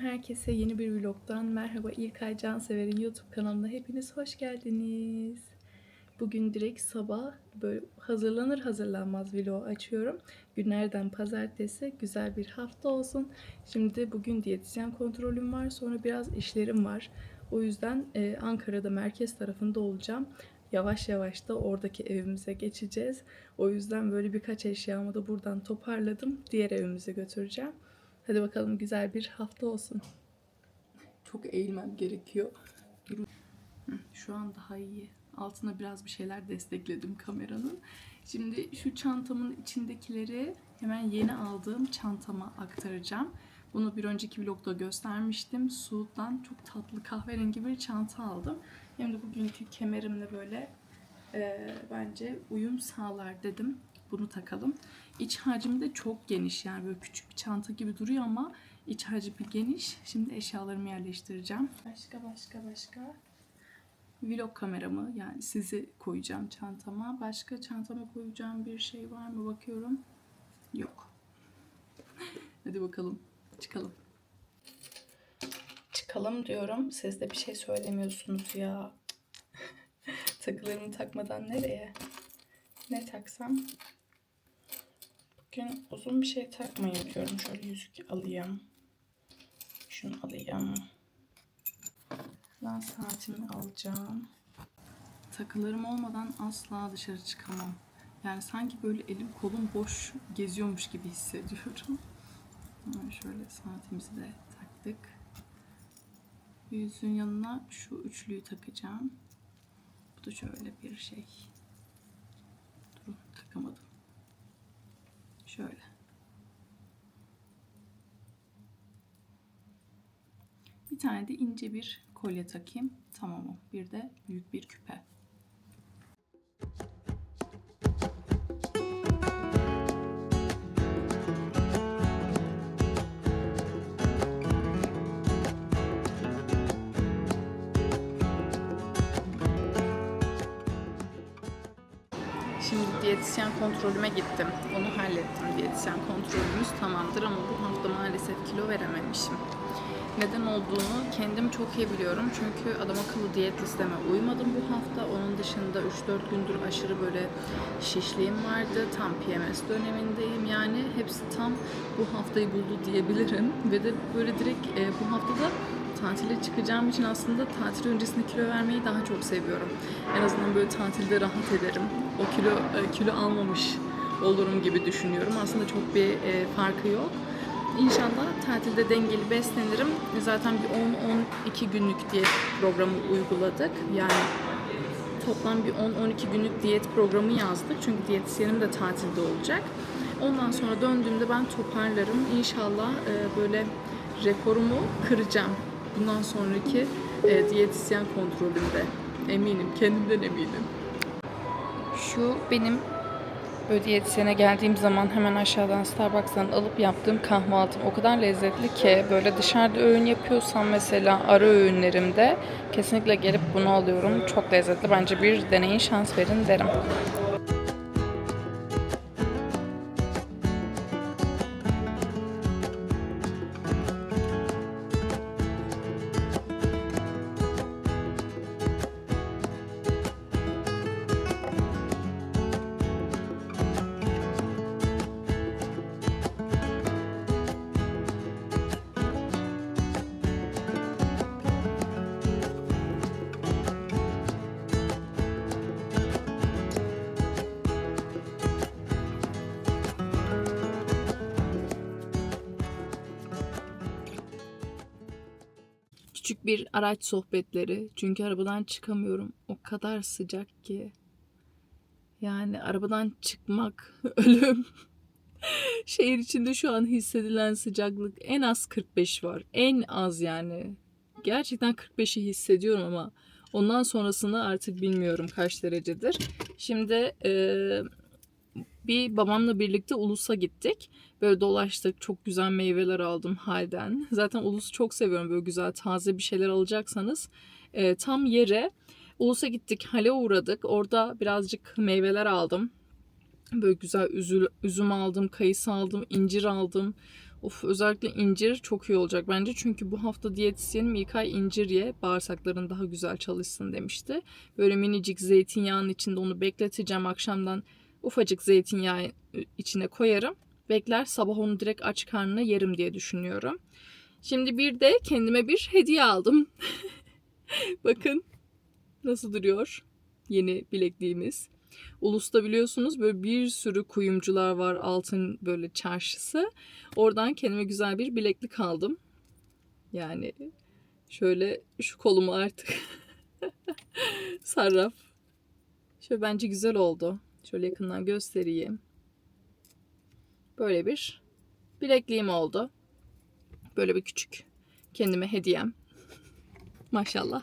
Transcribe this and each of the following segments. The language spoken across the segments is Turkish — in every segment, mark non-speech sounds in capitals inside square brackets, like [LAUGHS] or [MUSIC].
Herkese yeni bir vlogdan merhaba İlkay Cansever'in YouTube kanalına hepiniz hoş geldiniz. Bugün direkt sabah böyle hazırlanır hazırlanmaz vlog açıyorum. Günlerden pazartesi güzel bir hafta olsun. Şimdi bugün diyetisyen kontrolüm var sonra biraz işlerim var. O yüzden e, Ankara'da merkez tarafında olacağım. Yavaş yavaş da oradaki evimize geçeceğiz. O yüzden böyle birkaç eşyamı da buradan toparladım. Diğer evimize götüreceğim. Hadi bakalım güzel bir hafta olsun. Çok eğilmem gerekiyor. Şu an daha iyi. Altına biraz bir şeyler destekledim kameranın. Şimdi şu çantamın içindekileri hemen yeni aldığım çantama aktaracağım. Bunu bir önceki vlogda göstermiştim. Suud'dan çok tatlı kahverengi bir çanta aldım. Hem de bugünkü kemerimle böyle e, bence uyum sağlar dedim. Bunu takalım. İç hacmi de çok geniş yani böyle küçük bir çanta gibi duruyor ama iç hacmi geniş. Şimdi eşyalarımı yerleştireceğim. Başka başka başka. Vlog kameramı yani sizi koyacağım çantama. Başka çantama koyacağım bir şey var mı bakıyorum. Yok. [LAUGHS] Hadi bakalım çıkalım. Çıkalım diyorum. Siz de bir şey söylemiyorsunuz ya. [LAUGHS] Takılarımı takmadan nereye? Ne taksam? Bugün uzun bir şey takmayayım diyorum. Şöyle yüzük alayım. Şunu alayım. Lan saatimi alacağım. Takılarım olmadan asla dışarı çıkamam. Yani sanki böyle elim kolum boş geziyormuş gibi hissediyorum. Şöyle saatimizi de taktık. Yüzün yanına şu üçlüyü takacağım. Bu da şöyle bir şey. Durun takamadım. Şöyle. Bir tane de ince bir kolye takayım. Tamam. Bir de büyük bir küpe. Şimdi diyetisyen kontrolüme gittim. Onu hallettim. Diyetisyen kontrolümüz tamamdır ama bu hafta maalesef kilo verememişim. Neden olduğunu kendim çok iyi biliyorum. Çünkü adam akıllı diyet listeme uymadım bu hafta. Onun dışında 3-4 gündür aşırı böyle şişliğim vardı. Tam PMS dönemindeyim. Yani hepsi tam bu haftayı buldu diyebilirim. Ve de böyle direkt e, bu haftada tatile çıkacağım için aslında tatil öncesinde kilo vermeyi daha çok seviyorum. En azından böyle tatilde rahat ederim. O kilo e, kilo almamış olurum gibi düşünüyorum. Aslında çok bir e, farkı yok. İnşallah tatilde dengeli beslenirim. Zaten bir 10-12 günlük diyet programı uyguladık. Yani toplam bir 10-12 günlük diyet programı yazdık. Çünkü diyetisyenim de tatilde olacak. Ondan sonra döndüğümde ben toparlarım. İnşallah e, böyle rekorumu kıracağım. Bundan sonraki e, diyetisyen kontrolümde. Eminim, kendimden eminim. Şu benim böyle diyetisyene geldiğim zaman hemen aşağıdan Starbucks'tan alıp yaptığım kahvaltım o kadar lezzetli ki böyle dışarıda öğün yapıyorsam mesela ara öğünlerimde kesinlikle gelip bunu alıyorum. Çok lezzetli. Bence bir deneyin şans verin derim. Küçük bir araç sohbetleri. Çünkü arabadan çıkamıyorum. O kadar sıcak ki. Yani arabadan çıkmak [LAUGHS] ölüm. Şehir içinde şu an hissedilen sıcaklık en az 45 var. En az yani. Gerçekten 45'i hissediyorum ama ondan sonrasını artık bilmiyorum kaç derecedir. Şimdi bir babamla birlikte Ulus'a gittik. Böyle dolaştık. Çok güzel meyveler aldım halden. Zaten Ulus'u çok seviyorum. Böyle güzel taze bir şeyler alacaksanız e, tam yere Ulus'a gittik. Hale uğradık. Orada birazcık meyveler aldım. Böyle güzel üzül, üzüm aldım, kayısı aldım, incir aldım. Of özellikle incir çok iyi olacak bence. Çünkü bu hafta diyetisyenim ilk ay incir ye bağırsakların daha güzel çalışsın demişti. Böyle minicik zeytinyağının içinde onu bekleteceğim. Akşamdan ufacık zeytinyağı içine koyarım. Bekler sabah onu direkt aç karnına yerim diye düşünüyorum. Şimdi bir de kendime bir hediye aldım. [LAUGHS] Bakın nasıl duruyor yeni bilekliğimiz. Ulus'ta biliyorsunuz böyle bir sürü kuyumcular var altın böyle çarşısı. Oradan kendime güzel bir bileklik aldım. Yani şöyle şu kolumu artık [LAUGHS] sarraf. Şöyle bence güzel oldu. Şöyle yakından göstereyim. Böyle bir bilekliğim oldu. Böyle bir küçük kendime hediyem. [LAUGHS] Maşallah.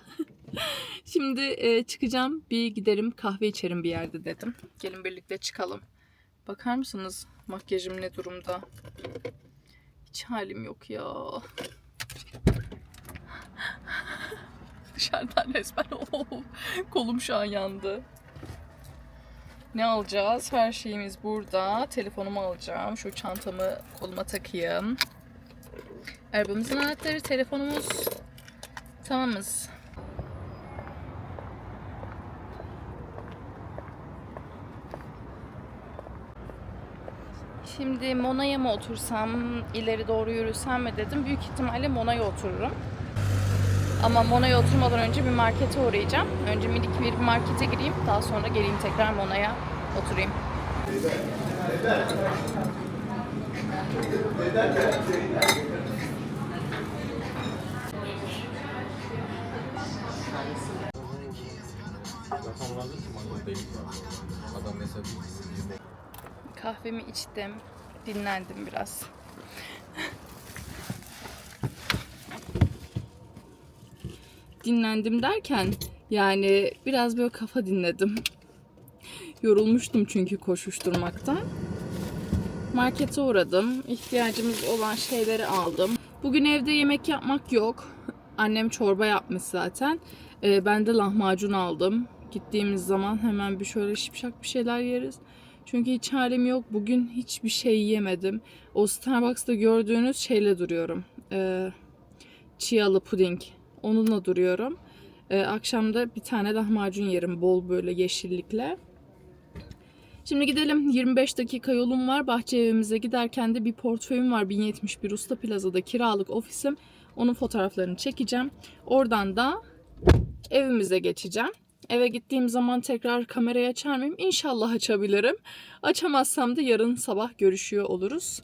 [LAUGHS] Şimdi e, çıkacağım. Bir giderim kahve içerim bir yerde dedim. Gelin birlikte çıkalım. Bakar mısınız makyajım ne durumda? Hiç halim yok ya. [LAUGHS] Dışarıdan resmen oh, kolum şu an yandı. Ne alacağız? Her şeyimiz burada. Telefonumu alacağım. Şu çantamı koluma takayım. Arabamızın anahtarı, telefonumuz. Tamamız. Şimdi Mona'ya mı otursam, ileri doğru yürüsem mi dedim. Büyük ihtimalle Mona'ya otururum. Ama Mona'ya oturmadan önce bir markete uğrayacağım. Önce minik bir markete gireyim. Daha sonra geleyim tekrar Mona'ya oturayım. Kahvemi içtim. Dinlendim biraz. [LAUGHS] Dinlendim derken yani biraz böyle kafa dinledim. Yorulmuştum çünkü koşuşturmaktan. Markete uğradım. İhtiyacımız olan şeyleri aldım. Bugün evde yemek yapmak yok. Annem çorba yapmış zaten. Ee, ben de lahmacun aldım. Gittiğimiz zaman hemen bir şöyle şipşak bir şeyler yeriz. Çünkü hiç halim yok. Bugün hiçbir şey yemedim. O Starbucks'ta gördüğünüz şeyle duruyorum. Ee, chialı puding. Onunla duruyorum. Ee, akşamda bir tane lahmacun yerim. Bol böyle yeşillikle. Şimdi gidelim. 25 dakika yolum var. Bahçe evimize giderken de bir portföyüm var. 1071 Usta Plaza'da kiralık ofisim. Onun fotoğraflarını çekeceğim. Oradan da evimize geçeceğim. Eve gittiğim zaman tekrar kamerayı açar mıyım? İnşallah açabilirim. Açamazsam da yarın sabah görüşüyor oluruz.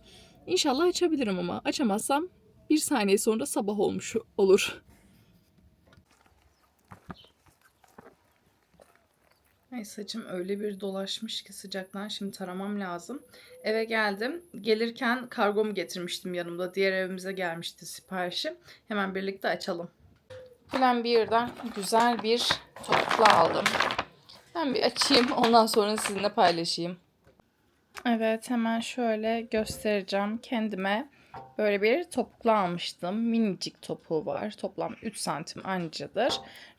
İnşallah açabilirim ama açamazsam bir saniye sonra sabah olmuş olur. Ay saçım öyle bir dolaşmış ki sıcaktan şimdi taramam lazım. Eve geldim. Gelirken kargomu getirmiştim yanımda. Diğer evimize gelmişti siparişi. Hemen birlikte açalım. Bilen bir yerden güzel bir topuklu aldım. Ben bir açayım ondan sonra sizinle paylaşayım. Evet hemen şöyle göstereceğim kendime. Böyle bir topuklu almıştım. Minicik topuğu var. Toplam 3 santim ancadır.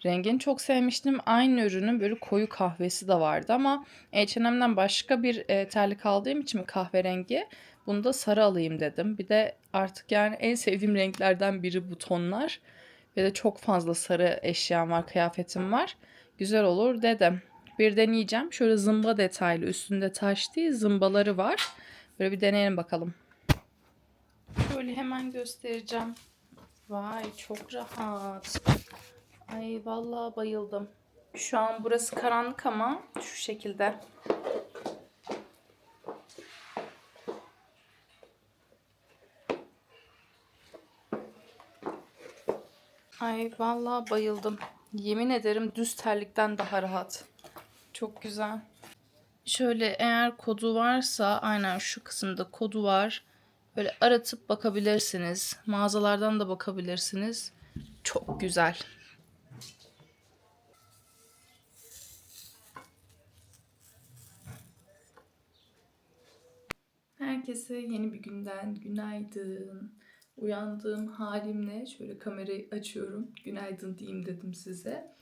Rengini çok sevmiştim. Aynı ürünün böyle koyu kahvesi de vardı ama H&M'den başka bir e, terlik aldığım için kahverengi bunu da sarı alayım dedim. Bir de artık yani en sevdiğim renklerden biri bu tonlar. Ve de çok fazla sarı eşyam var, kıyafetim var. Güzel olur dedim. Bir deneyeceğim. Şöyle zımba detaylı üstünde taş değil zımbaları var. Böyle bir deneyelim bakalım. Şöyle hemen göstereceğim. Vay çok rahat. Ay vallahi bayıldım. Şu an burası karanlık ama şu şekilde. Ay vallahi bayıldım. Yemin ederim düz terlikten daha rahat. Çok güzel. Şöyle eğer kodu varsa aynen şu kısımda kodu var. Böyle aratıp bakabilirsiniz. Mağazalardan da bakabilirsiniz. Çok güzel. Herkese yeni bir günden günaydın. Uyandığım halimle şöyle kamerayı açıyorum. Günaydın diyeyim dedim size.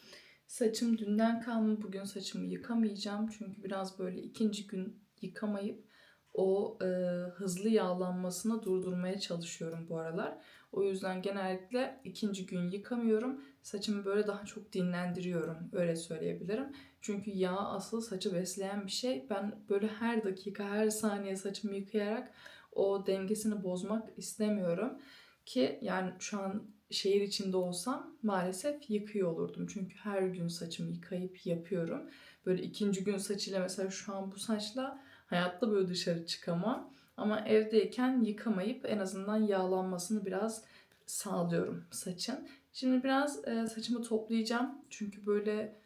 Saçım dünden kalma. Bugün saçımı yıkamayacağım. Çünkü biraz böyle ikinci gün yıkamayıp o e, hızlı yağlanmasını durdurmaya çalışıyorum bu aralar. O yüzden genellikle ikinci gün yıkamıyorum. Saçımı böyle daha çok dinlendiriyorum. Öyle söyleyebilirim. Çünkü yağ asıl saçı besleyen bir şey. Ben böyle her dakika, her saniye saçımı yıkayarak o dengesini bozmak istemiyorum. Ki yani şu an şehir içinde olsam maalesef yıkıyor olurdum. Çünkü her gün saçımı yıkayıp yapıyorum. Böyle ikinci gün saçıyla mesela şu an bu saçla hayatta böyle dışarı çıkamam. Ama evdeyken yıkamayıp en azından yağlanmasını biraz sağlıyorum saçın. Şimdi biraz e, saçımı toplayacağım. Çünkü böyle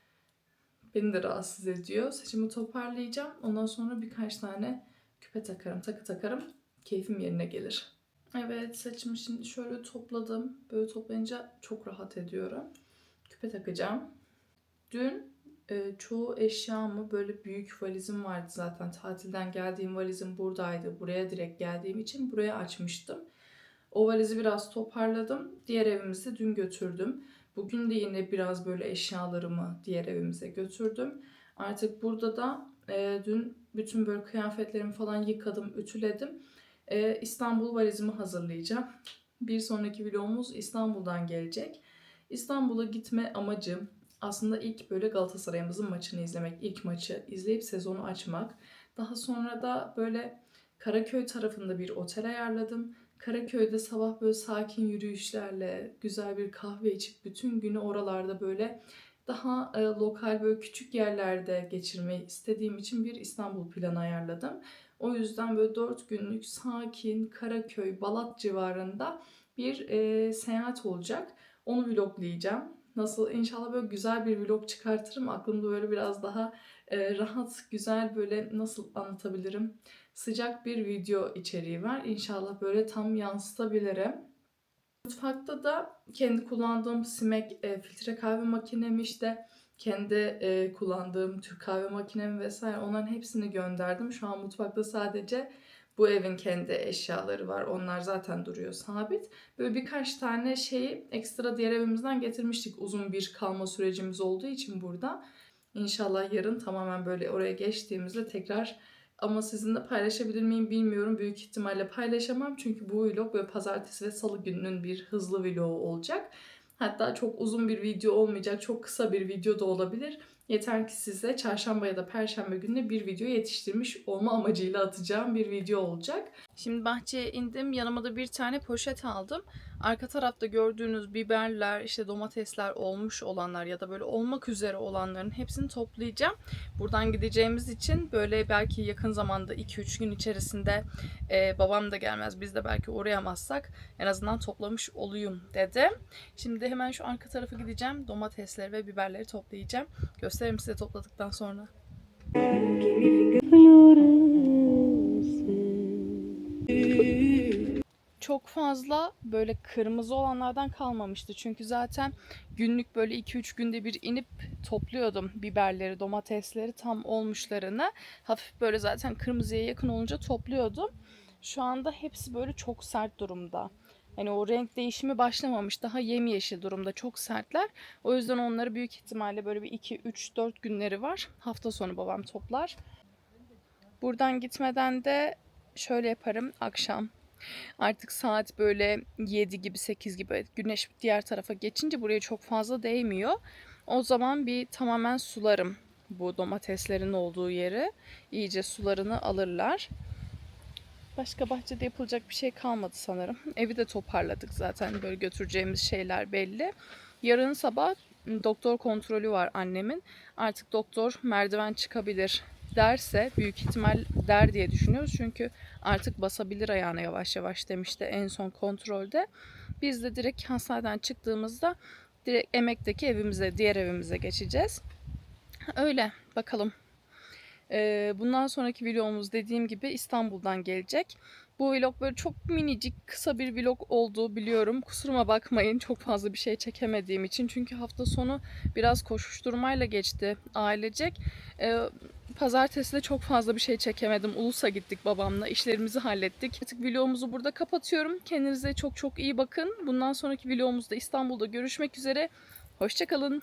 beni de rahatsız ediyor. Saçımı toparlayacağım. Ondan sonra birkaç tane küpe takarım, takı takarım. Keyfim yerine gelir. Evet saçımı şimdi şöyle topladım. Böyle toplayınca çok rahat ediyorum. Küpe takacağım. Dün e, çoğu eşyamı böyle büyük valizim vardı zaten. Tatilden geldiğim valizim buradaydı. Buraya direkt geldiğim için buraya açmıştım. O valizi biraz toparladım. Diğer evimize dün götürdüm. Bugün de yine biraz böyle eşyalarımı diğer evimize götürdüm. Artık burada da e, dün bütün böyle kıyafetlerimi falan yıkadım, ütüledim. E, İstanbul valizimi hazırlayacağım. Bir sonraki vlogumuz İstanbul'dan gelecek. İstanbul'a gitme amacım aslında ilk böyle Galatasaray'ımızın maçını izlemek, ilk maçı izleyip sezonu açmak. Daha sonra da böyle Karaköy tarafında bir otel ayarladım. Karaköy'de sabah böyle sakin yürüyüşlerle, güzel bir kahve içip bütün günü oralarda böyle daha e, lokal böyle küçük yerlerde geçirmeyi istediğim için bir İstanbul planı ayarladım. O yüzden böyle 4 günlük sakin Karaköy, Balat civarında bir e, seyahat olacak. Onu vloglayacağım. Nasıl inşallah böyle güzel bir vlog çıkartırım. Aklımda böyle biraz daha e, rahat, güzel böyle nasıl anlatabilirim? Sıcak bir video içeriği var. İnşallah böyle tam yansıtabilirim. Mutfakta da kendi kullandığım Simek e, filtre kahve makinemi işte kendi e, kullandığım Türk kahve makinemi vesaire onların hepsini gönderdim. Şu an mutfakta sadece bu evin kendi eşyaları var. Onlar zaten duruyor sabit. Böyle birkaç tane şeyi ekstra diğer evimizden getirmiştik. Uzun bir kalma sürecimiz olduğu için burada. İnşallah yarın tamamen böyle oraya geçtiğimizde tekrar ama sizinle paylaşabilir miyim bilmiyorum. Büyük ihtimalle paylaşamam. Çünkü bu vlog böyle pazartesi ve salı gününün bir hızlı vlogu olacak. Hatta çok uzun bir video olmayacak. Çok kısa bir video da olabilir. Yeter ki size çarşamba ya da perşembe gününe bir video yetiştirmiş olma amacıyla atacağım bir video olacak. Şimdi bahçeye indim. Yanıma da bir tane poşet aldım. Arka tarafta gördüğünüz biberler, işte domatesler olmuş olanlar ya da böyle olmak üzere olanların hepsini toplayacağım. Buradan gideceğimiz için böyle belki yakın zamanda 2-3 gün içerisinde e, babam da gelmez biz de belki uğrayamazsak en azından toplamış olayım dedim. Şimdi hemen şu arka tarafa gideceğim. Domatesleri ve biberleri toplayacağım. Gösteririm size topladıktan sonra. Çok fazla böyle kırmızı olanlardan kalmamıştı. Çünkü zaten günlük böyle 2-3 günde bir inip topluyordum biberleri, domatesleri tam olmuşlarını. Hafif böyle zaten kırmızıya yakın olunca topluyordum. Şu anda hepsi böyle çok sert durumda. Hani o renk değişimi başlamamış. Daha yemyeşil durumda. Çok sertler. O yüzden onları büyük ihtimalle böyle bir 2 3 4 günleri var. Hafta sonu babam toplar. Buradan gitmeden de şöyle yaparım akşam. Artık saat böyle 7 gibi 8 gibi güneş diğer tarafa geçince buraya çok fazla değmiyor. O zaman bir tamamen sularım bu domateslerin olduğu yeri. İyice sularını alırlar. Başka bahçede yapılacak bir şey kalmadı sanırım. Evi de toparladık zaten. Böyle götüreceğimiz şeyler belli. Yarın sabah doktor kontrolü var annemin. Artık doktor merdiven çıkabilir derse büyük ihtimal der diye düşünüyoruz. Çünkü artık basabilir ayağına yavaş yavaş demişti en son kontrolde. Biz de direkt hastaneden çıktığımızda direkt emekteki evimize, diğer evimize geçeceğiz. Öyle bakalım. Ee, bundan sonraki vlogumuz dediğim gibi İstanbul'dan gelecek. Bu vlog böyle çok minicik kısa bir vlog olduğu biliyorum. Kusuruma bakmayın çok fazla bir şey çekemediğim için. Çünkü hafta sonu biraz koşuşturmayla geçti ailecek. Ee, pazartesi de çok fazla bir şey çekemedim. Ulus'a gittik babamla. işlerimizi hallettik. Artık vlogumuzu burada kapatıyorum. Kendinize çok çok iyi bakın. Bundan sonraki vlogumuzda İstanbul'da görüşmek üzere. Hoşçakalın.